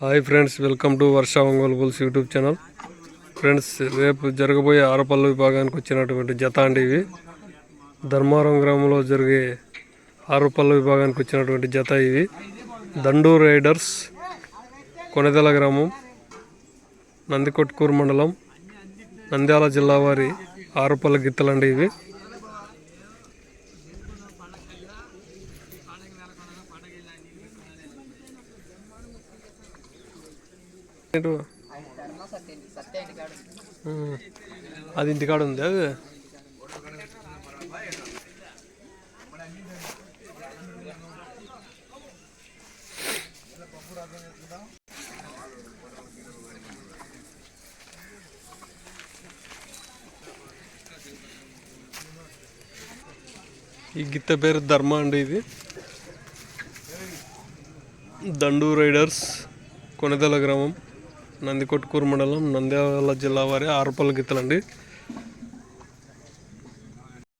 Hi friends welcome to Varsha Ongole bulls YouTube channel friends రేపు జరగబోయే ఆరపల్లి విభాగానికి వచ్చినటువంటి జత అండి ఇవి ధర్మారం గ్రామంలో జరిగే ఆరుపల్లి విభాగానికి వచ్చినటువంటి జత ఇవి. దండు రైడర్స్ కొనదెల గ్రామం నందికొట్కూరు మండలం నంద్యాల జిల్లా వారి ఆరుపల్లి గిత్తలండి ఇవి. అది ఇంటికాడ ఉంది? అది ఈ గిత్త పేరు ధర్మ అండి ఇది. దండు రైడర్స్ కొనదల గ్రామం. నందికొట్కూరు మండలం నంద్యాల జిల్లా వారి ఆరుపల్లి గిత్తలండి.